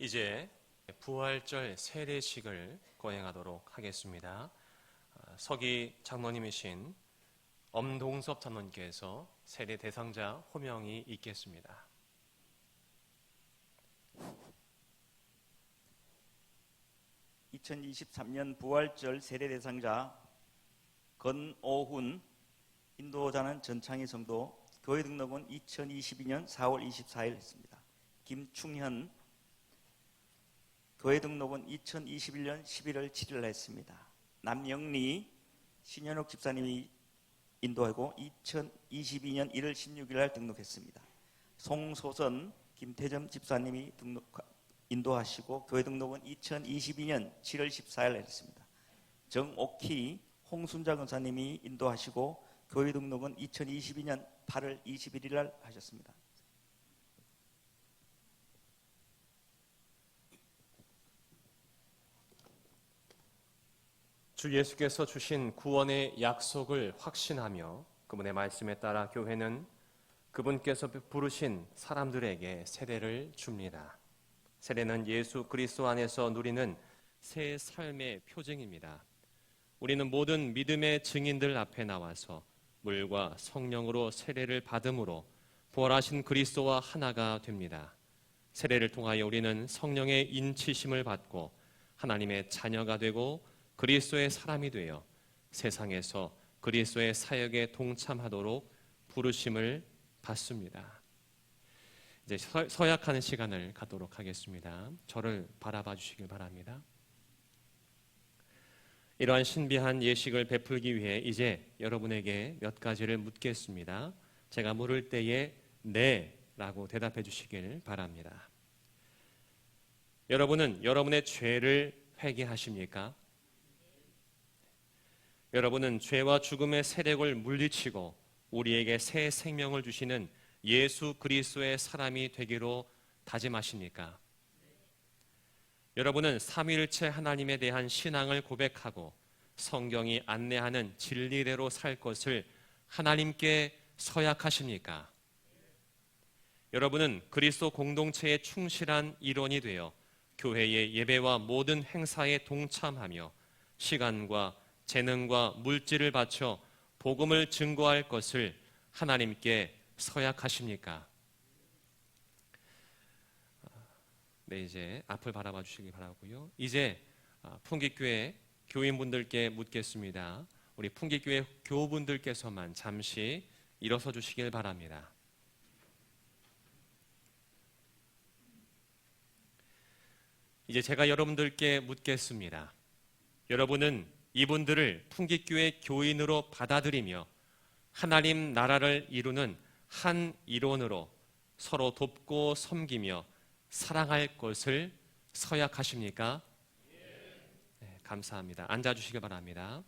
이제 부활절 세례식을 거행하도록 하겠습니다. 아, 서기 장로님이신 엄동섭 장로님께서 세례 대상자 호명이 있겠습니다. (2023년) 부활절 세례 대상자 건오훈 인도자는 전창희 성도 교회 등록은 2022년 4월 24일 했습니다. 김충현 교회 등록은 2021년 11월 7일 했습니다. 남영리 신현옥 집사님이 인도하고 2022년 1월 16일 날 등록했습니다. 송소선 김태점 집사님이 등록 인도하시고 교회 등록은 2022년 7월 14일 했습니다. 정옥희 홍순자 권사님이 인도하시고 교회 등록은 2022년 8월 21일 날 하셨습니다. 주 예수께서 주신 구원의 약속을 확신하며 그분의 말씀에 따라 교회는 그분께서 부르신 사람들에게 세례를 줍니다. 세례는 예수 그리스도 안에서 누리는 새 삶의 표징입니다. 우리는 모든 믿음의 증인들 앞에 나와서 물과 성령으로 세례를 받음으로 부활하신 그리스도와 하나가 됩니다. 세례를 통하여 우리는 성령의 인치심을 받고 하나님의 자녀가 되고 그리스도의 사람이 되어 세상에서 그리스도의 사역에 동참하도록 부르심을 받습니다. 이제 서약하는 시간을 갖도록 하겠습니다. 저를 바라봐 주시길 바랍니다. 이러한 신비한 예식을 베풀기 위해 이제 여러분에게 몇 가지를 묻겠습니다. 제가 물을 때에 네 라고 대답해 주시길 바랍니다. 여러분은 여러분의 죄를 회개하십니까? 여러분은 죄와 죽음의 세력을 물리치고 우리에게 새 생명을 주시는 예수 그리스도의 사람이 되기로 다짐하십니까? 여러분은 삼위일체 하나님에 대한 신앙을 고백하고 성경이 안내하는 진리대로 살 것을 하나님께 서약하십니까? 여러분은 그리스도 공동체의 충실한 일원이 되어 교회의 예배와 모든 행사에 동참하며 시간과 재능과 물질을 바쳐 복음을 증거할 것을 하나님께 서약하십니까? 네, 이제 앞을 바라봐 주시기 바라고요. 이제 아, 풍기교회 교인분들께 묻겠습니다. 우리 풍기교회 교우분들께서만 잠시 일어서 주시길 바랍니다. 이제 제가 여러분들께 묻겠습니다. 여러분은 이분들을 풍기교회 교인으로 받아들이며 하나님 나라를 이루는 한 일원으로 서로 돕고 섬기며 사랑할 것을 서약하십니까? 네, 감사합니다. 앉아주시기 바랍니다.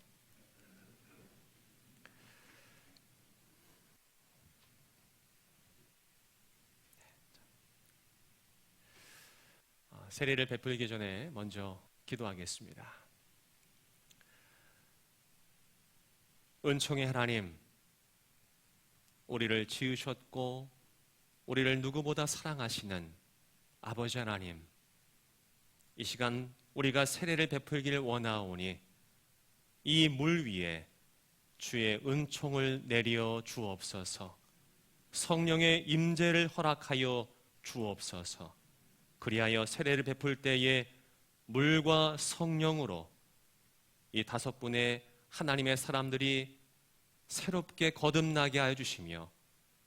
아, 세례를 베풀기 전에 먼저 기도하겠습니다. 은총의 하나님, 우리를 지으셨고, 우리를 누구보다 사랑하시는 아버지 하나님, 이 시간 우리가 세례를 베풀기를 원하오니, 이 물 위에 주의 은총을 내려 주옵소서, 성령의 임재를 허락하여 주옵소서, 그리하여 세례를 베풀 때에 물과 성령으로 이 다섯 분의 하나님의 사람들이 새롭게 거듭나게 하여 주시며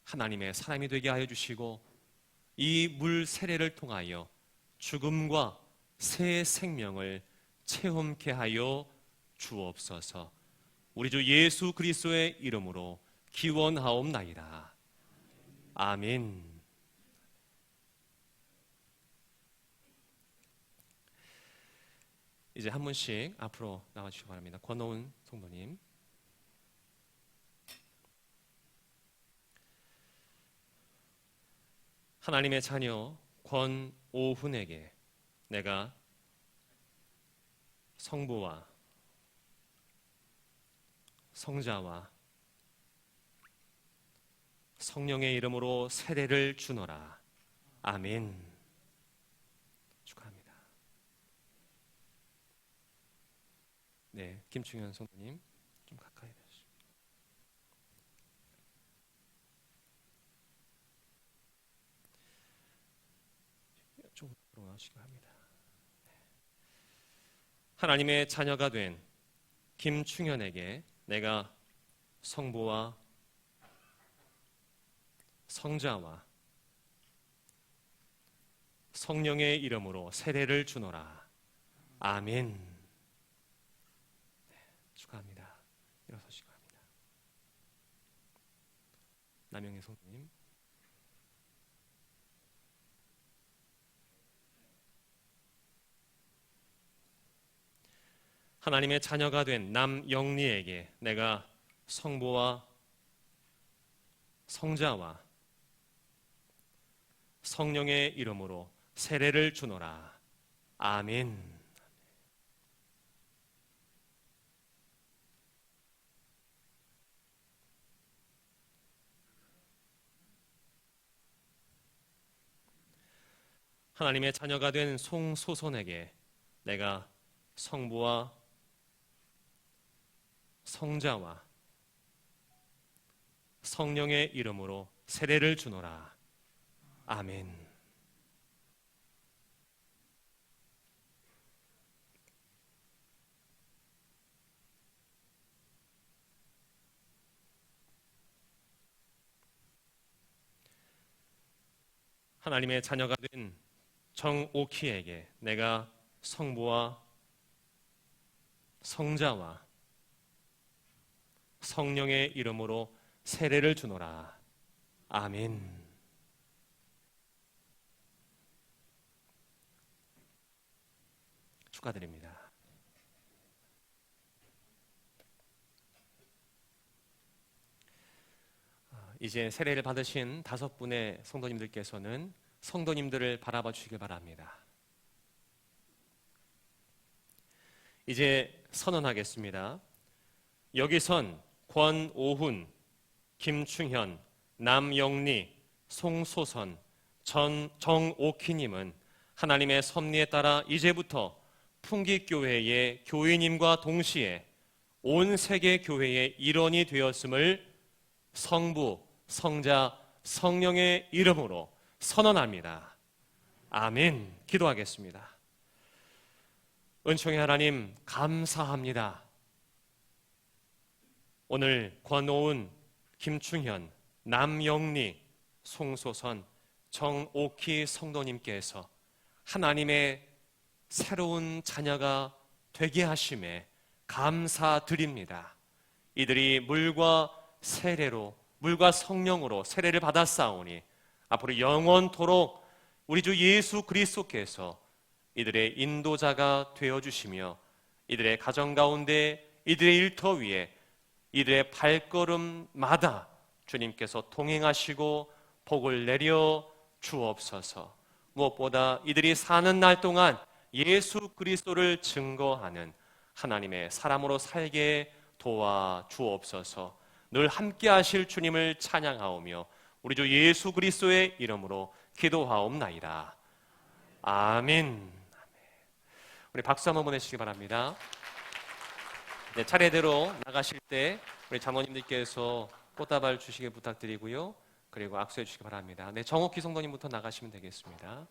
하나님의 사람이 되게 하여 주시고 이 물 세례를 통하여 죽음과 새 생명을 체험케 하여 주옵소서. 우리 주 예수 그리스도의 이름으로 기원하옵나이다. 아멘. 이제 한 분씩 앞으로 나와 주시기 바랍니다. 권호은 성도님. 하나님의 자녀 권오훈에게 내가 성부와 성자와 성령의 이름으로 세례를 주노라. 아멘. 네, 김충현 성도님 좀 가까이. 쪽으로 나오시기 바랍니다. 네. 하나님의 자녀가 된 김충현에게 내가 성부와 성자와 성령의 이름으로 세례를 주노라. 아멘. 네, 축하합니다. 일어서시기 바랍니다. 남영희 성도님. 하나님의 자녀가 된 남영리에게 내가 성부와 성자와 성령의 이름으로 세례를 주노라. 아멘. 하나님의 자녀가 된 송소선에게 내가 성부와 성자와 성령의 이름으로 세례를 주노라. 아멘. 하나님의 자녀가 된 정오키에게 내가 성부와 성자와 성령의 이름으로 세례를 주노라. 아멘. 축하드립니다. 아, 이제 세례를 받으신 다섯 분의 성도님들께서는 성도님들을 바라봐 주시길 바랍니다. 이제 선언하겠습니다. 여기선 권오훈, 김충현, 남영리, 송소선, 전 정오키님은 하나님의 섭리에 따라 이제부터 풍기교회의 교인님과 동시에 온 세계 교회의 일원이 되었음을 성부, 성자, 성령의 이름으로 선언합니다. 아멘. 기도하겠습니다. 은총의 하나님, 감사합니다. 오늘 권오은, 김충현, 남영리, 송소선, 정옥희 성도님께서 하나님의 새로운 자녀가 되게 하심에 감사드립니다. 이들이 물과 세례로 물과 성령으로 세례를 받았사오니 앞으로 영원토록 우리 주 예수 그리스도께서 이들의 인도자가 되어 주시며 이들의 가정 가운데 이들의 일터 위에 이들의 발걸음마다 주님께서 동행하시고 복을 내려 주옵소서. 무엇보다 이들이 사는 날 동안 예수 그리스도를 증거하는 하나님의 사람으로 살게 도와 주옵소서. 늘 함께 하실 주님을 찬양하오며 우리 주 예수 그리스도의 이름으로 기도하옵나이다. 아멘. 우리 박수 한번 보내시기 바랍니다. 네, 차례대로 나가실 때 우리 장로님들께서 꽃다발 주시길 부탁드리고요. 그리고 악수해 주시기 바랍니다. 네, 정옥희 성도님부터 나가시면 되겠습니다.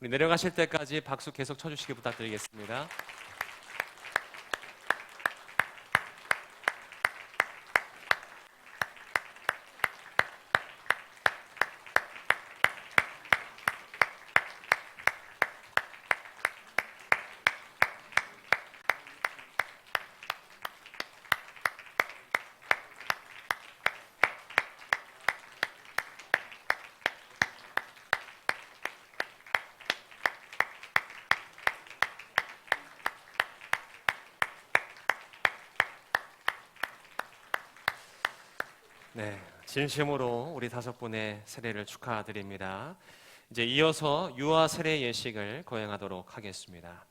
우리 내려가실 때까지 박수 계속 쳐주시기 부탁드리겠습니다. 네, 진심으로 우리 다섯 분의 세례를 축하드립니다. 이제 이어서 유아 세례 예식을 거행하도록 하겠습니다.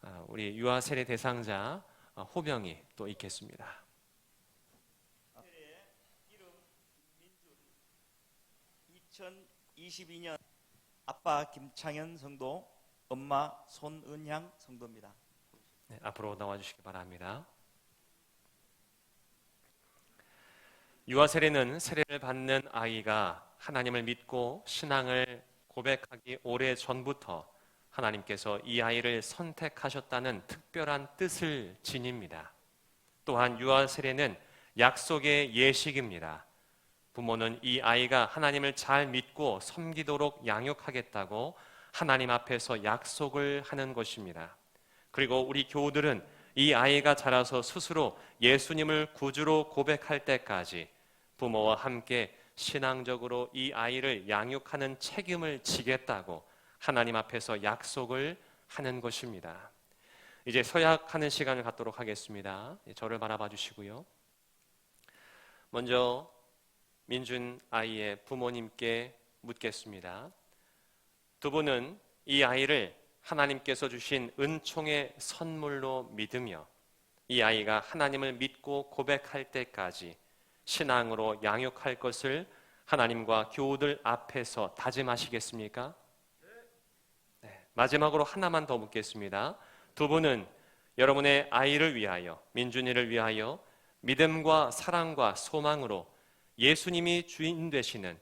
아, 우리 유아 세례 대상자 아, 호명이 또 있겠습니다. 2022년 아빠 김창현 성도, 엄마 손은향 성도입니다. 네, 앞으로 나와 주시기 바랍니다. 유아 세례는 세례를 받는 아이가 하나님을 믿고 신앙을 고백하기 오래 전부터 하나님께서 이 아이를 선택하셨다는 특별한 뜻을 지닙니다. 또한 유아 세례는 약속의 예식입니다. 부모는 이 아이가 하나님을 잘 믿고 섬기도록 양육하겠다고 하나님 앞에서 약속을 하는 것입니다. 그리고 우리 교우들은 이 아이가 자라서 스스로 예수님을 구주로 고백할 때까지 부모와 함께 신앙적으로 이 아이를 양육하는 책임을 지겠다고 하나님 앞에서 약속을 하는 것입니다. 이제 서약하는 시간을 갖도록 하겠습니다. 예, 저를 바라봐 주시고요. 먼저 민준 아이의 부모님께 묻겠습니다. 두 분은 이 아이를 하나님께서 주신 은총의 선물로 믿으며 이 아이가 하나님을 믿고 고백할 때까지 신앙으로 양육할 것을 하나님과 교우들 앞에서 다짐하시겠습니까? 네. 마지막으로 하나만 더 묻겠습니다. 두 분은 여러분의 아이를 위하여, 민준이를 위하여 믿음과 사랑과 소망으로 예수님이 주인 되시는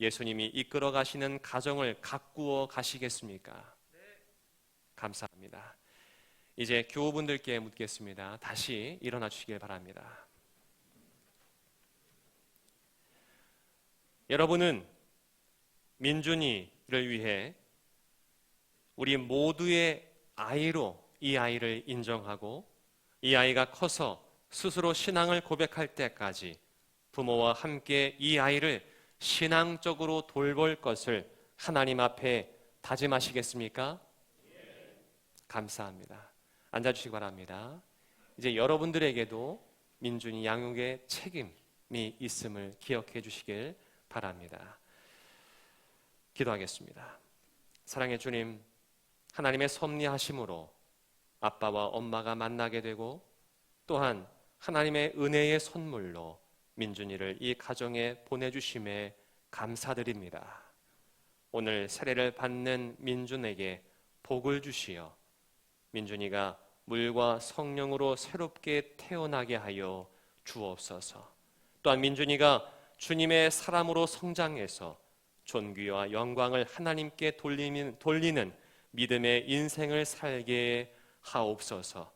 예수님이 이끌어 가시는 가정을 가꾸어 가시겠습니까? 감사합니다. 이제 교우분들께 묻겠습니다. 다시 일어나 주시길 바랍니다. 여러분은 민준이를 위해 우리 모두의 아이로 이 아이를 인정하고 이 아이가 커서 스스로 신앙을 고백할 때까지 부모와 함께 이 아이를 신앙적으로 돌볼 것을 하나님 앞에 다짐하시겠습니까? 감사합니다. 앉아주시기 바랍니다. 이제 여러분들에게도 민준이 양육의 책임이 있음을 기억해 주시길 바랍니다. 기도하겠습니다. 사랑의 주님, 하나님의 섭리하심으로 아빠와 엄마가 만나게 되고 또한 하나님의 은혜의 선물로 민준이를 이 가정에 보내주심에 감사드립니다. 오늘 세례를 받는 민준에게 복을 주시어 민준이가 물과 성령으로 새롭게 태어나게 하여 주옵소서. 또한 민준이가 주님의 사람으로 성장해서 존귀와 영광을 하나님께 돌리는, 돌리는 믿음의 인생을 살게 하옵소서.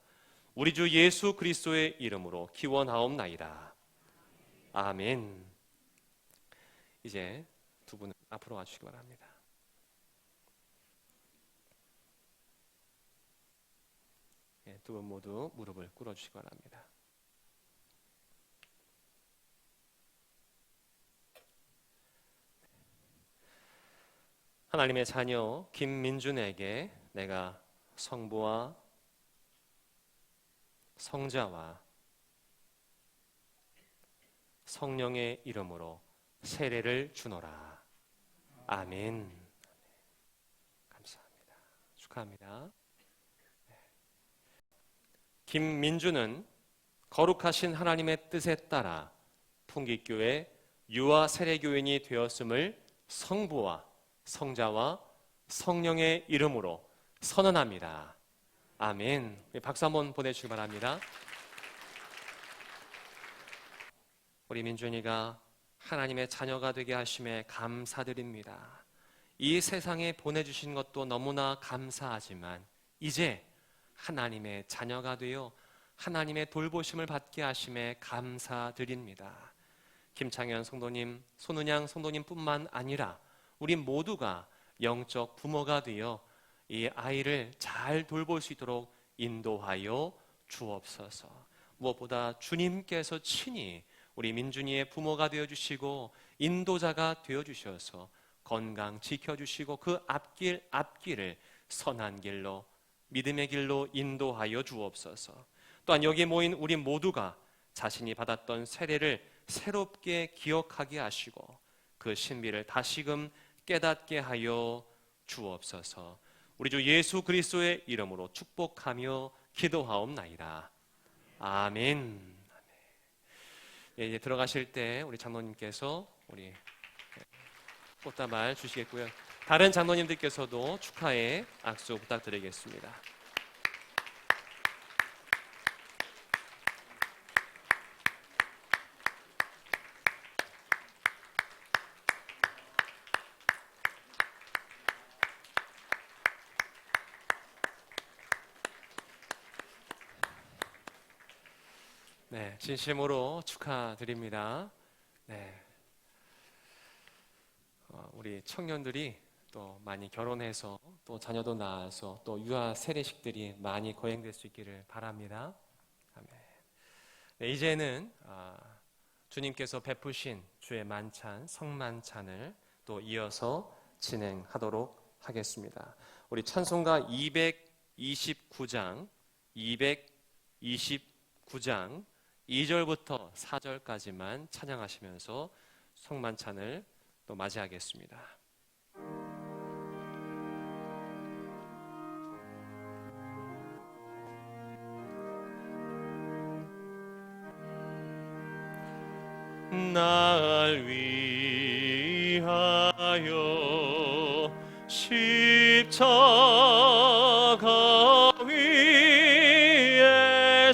우리 주 예수 그리스도의 이름으로 기원하옵나이다. 아멘. 이제 두 분은 앞으로 와주시기 바랍니다. 두 분 모두 무릎을 꿇어주시기 바랍니다. 하나님의 자녀 김민준에게 내가 성부와 성자와 성령의 이름으로 세례를 주노라. 아멘. 감사합니다. 축하합니다. 네. 김민주는 거룩하신 하나님의 뜻에 따라 풍기교회 유아 세례교인이 되었음을 성부와 성자와 성령의 이름으로 선언합니다. 아멘. 박수 한번 보내주시기 바랍니다. 우리 민준이가 하나님의 자녀가 되게 하심에 감사드립니다. 이 세상에 보내주신 것도 너무나 감사하지만 이제 하나님의 자녀가 되어 하나님의 돌보심을 받게 하심에 감사드립니다. 김창현 성도님, 손은양 성도님뿐만 아니라 우리 모두가 영적 부모가 되어 이 아이를 잘 돌볼 수 있도록 인도하여 주옵소서. 무엇보다 주님께서 친히 우리 민준이의 부모가 되어 주시고 인도자가 되어 주셔서 건강 지켜 주시고 그 앞길 앞길을 선한 길로 믿음의 길로 인도하여 주옵소서. 또한 여기 모인 우리 모두가 자신이 받았던 세례를 새롭게 기억하게 하시고 그 신비를 다시금 깨닫게 하여 주옵소서. 우리 주 예수 그리스도의 이름으로 축복하며 기도하옵나이다. 아멘. 예, 이제 들어가실 때 우리 장로님께서 우리 꽃다발 주시겠고요. 다른 장로님들께서도 축하의 악수 부탁드리겠습니다. 네, 진심으로 축하드립니다. 네. 어, 우리 청년들이 또 많이 결혼해서 또 자녀도 낳아서 또 유아 세례식들이 많이 거행될 수 있기를 바랍니다. 아멘. 네, 이제는 아, 주님께서 베푸신 주의 만찬 성만찬을 또 이어서 진행하도록 하겠습니다. 우리 찬송가 229장 229장 2절부터 4절까지만 찬양하시면서 성만찬을 또 맞이하겠습니다. 날 위하여 십자가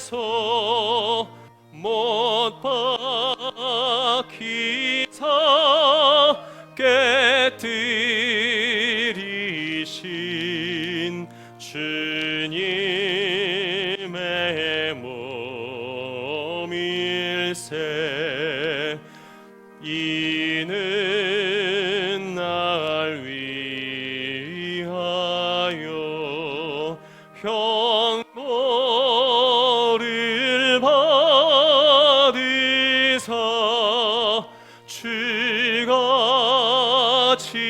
위에서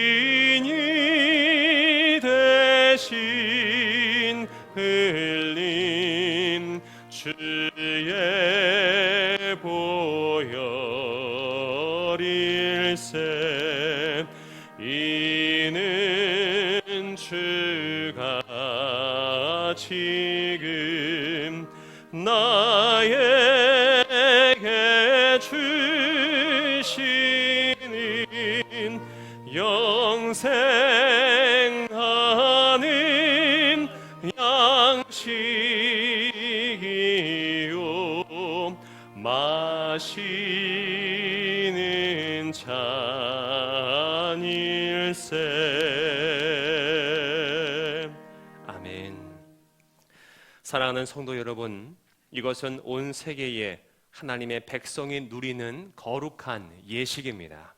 주 사랑하는 성도 여러분 이것은 온 세계에 하나님의 백성이 누리는 거룩한 예식입니다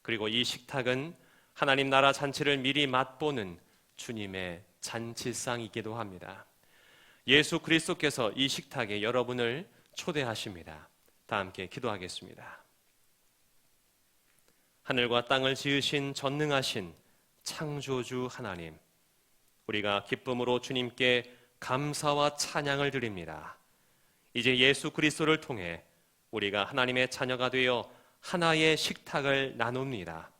그리고 이 식탁은 하나님 나라 잔치를 미리 맛보는 주님의 잔치상이기도 합니다. 예수 그리스도께서 이 식탁에 여러분을 초대하십니다. 다 함께 기도하겠습니다. 하늘과 땅을 지으신 전능하신 창조주 하나님, 우리가 기쁨으로 주님께 감사와 찬양을 드립니다. 이제 예수 그리스도를 통해 우리가 하나님의 자녀가 되어 하나의 식탁을 나눕니다.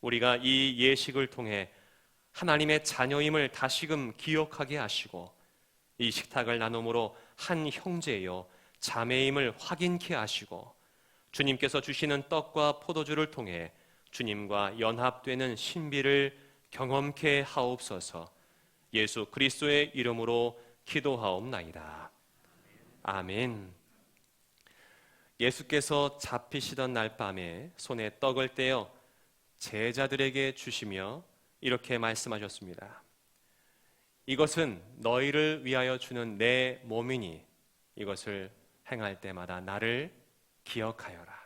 우리가 이 예식을 통해 하나님의 자녀임을 다시금 기억하게 하시고 이 식탁을 나눔으로 한 형제요 자매임을 확인케 하시고 주님께서 주시는 떡과 포도주를 통해 주님과 연합되는 신비를 경험케 하옵소서. 예수 그리스도의 이름으로 기도하옵나이다. 아멘. 예수께서 잡히시던 날 밤에 손에 떡을 떼어 제자들에게 주시며 이렇게 말씀하셨습니다. 이것은 너희를 위하여 주는 내 몸이니 이것을 행할 때마다 나를 기억하여라.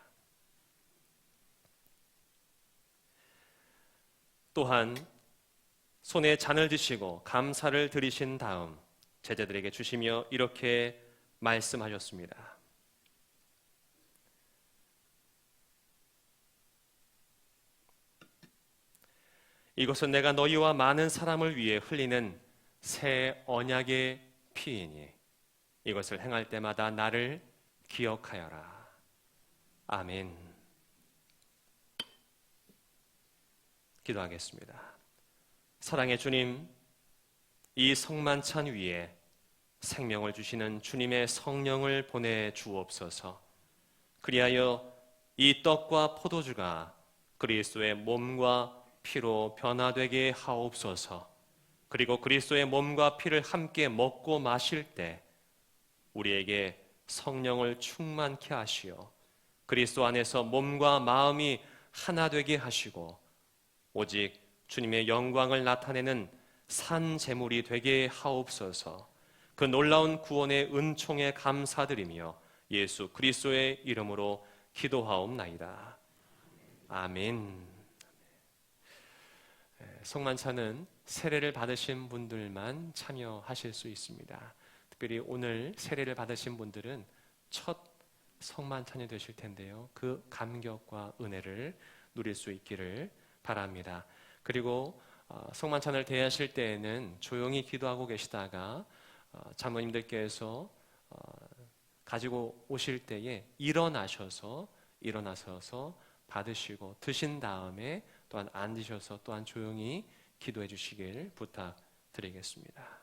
또한 손에 잔을 드시고 감사를 드리신 다음 제자들에게 주시며 이렇게 말씀하셨습니다. 이것은 내가 너희와 많은 사람을 위해 흘리는 새 언약의 피이니 이것을 행할 때마다 나를 기억하여라. 아멘. 기도하겠습니다. 사랑의 주님, 이 성만찬 위에 생명을 주시는 주님의 성령을 보내 주옵소서. 그리하여 이 떡과 포도주가 그리스도의 몸과 피로 변화되게 하옵소서. 그리고 그리스도의 몸과 피를 함께 먹고 마실 때 우리에게 성령을 충만케 하시어 그리스도 안에서 몸과 마음이 하나 되게 하시고 오직 주님의 영광을 나타내는 산 제물이 되게 하옵소서. 그 놀라운 구원의 은총에 감사드리며 예수 그리스도의 이름으로 기도하옵나이다. 아멘. 예, 성만찬은 세례를 받으신 분들만 참여하실 수 있습니다. 특별히 오늘 세례를 받으신 분들은 첫 성만찬이 되실 텐데요. 그 감격과 은혜를 누릴 수 있기를 바랍니다. 그리고 어, 성만찬을 대하실 때에는 조용히 기도하고 계시다가 어, 장모님들께서 어, 가지고 오실 때에 일어나셔서 일어나셔서 받으시고 드신 다음에 또한 앉으셔서 또한 조용히 기도해 주시길 부탁드리겠습니다.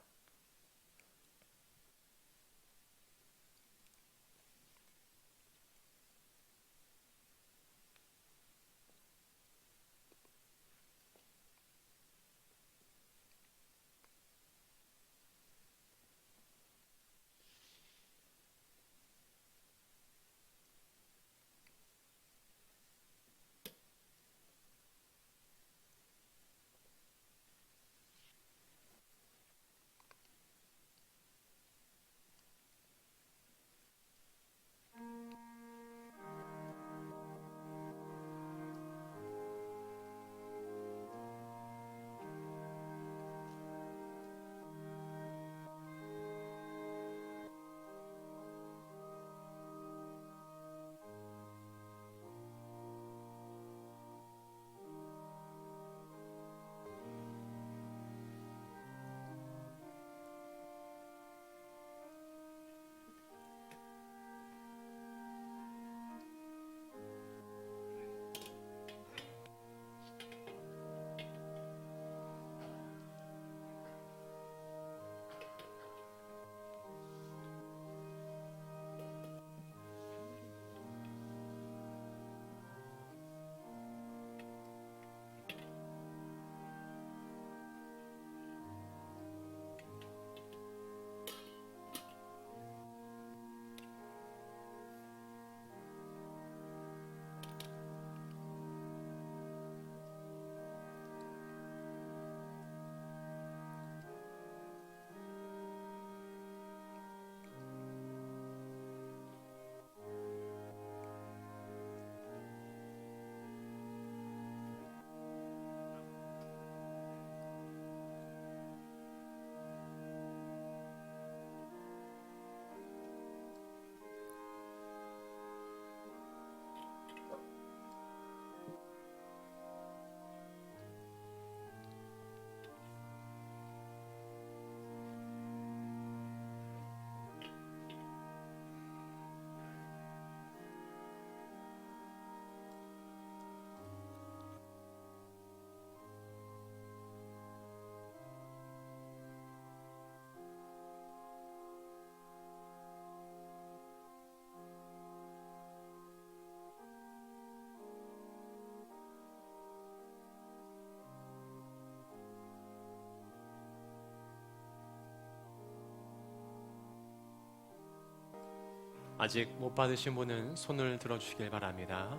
아직 못 받으신 분은 손을 들어 주시길 바랍니다.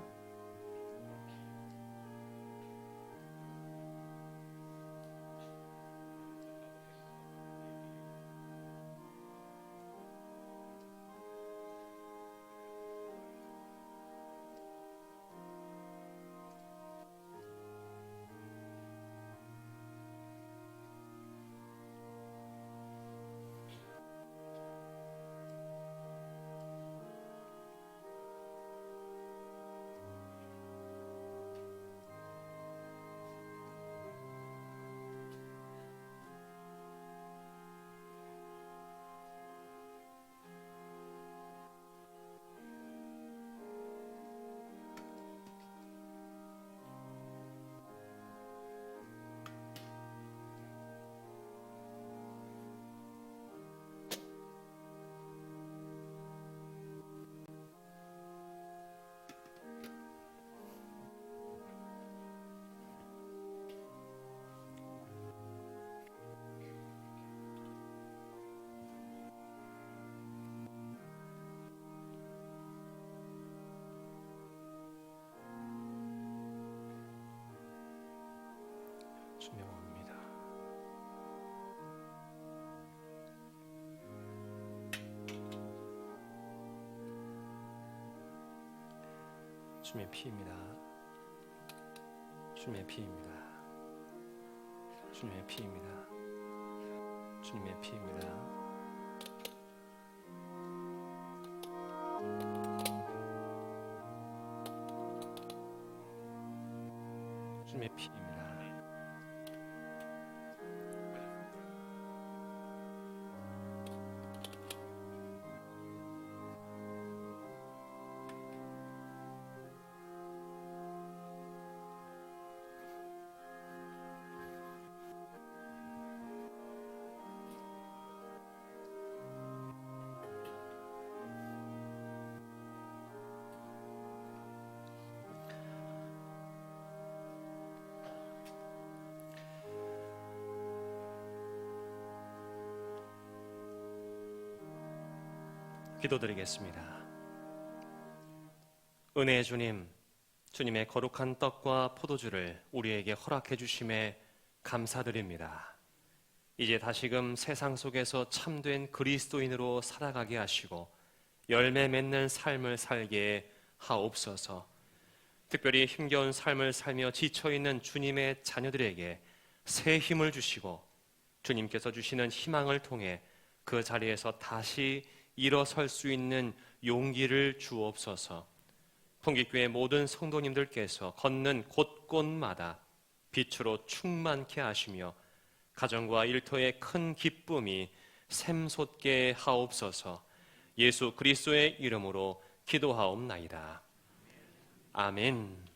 주님의 피입니다. 주님의 피입니다. 주님의 피입니다. 주님의 피입니다. 기도드리겠습니다. 은혜의 주님, 주님의 거룩한 떡과 포도주를 우리에게 허락해 주심에 감사드립니다. 이제 다시금 세상 속에서 참된 그리스도인으로 살아가게 하시고 열매 맺는 삶을 살게 하옵소서. 특별히 힘겨운 삶을 살며 지쳐 있는 주님의 자녀들에게 새 힘을 주시고 주님께서 주시는 희망을 통해 그 자리에서 다시 일어설 수 있는 용기를 주옵소서. 풍기교회 모든 성도님들께서 걷는 곳곳마다 빛으로 충만케 하시며 가정과 일터의 큰 기쁨이 샘솟게 하옵소서. 예수 그리스도의 이름으로 기도하옵나이다. 아멘.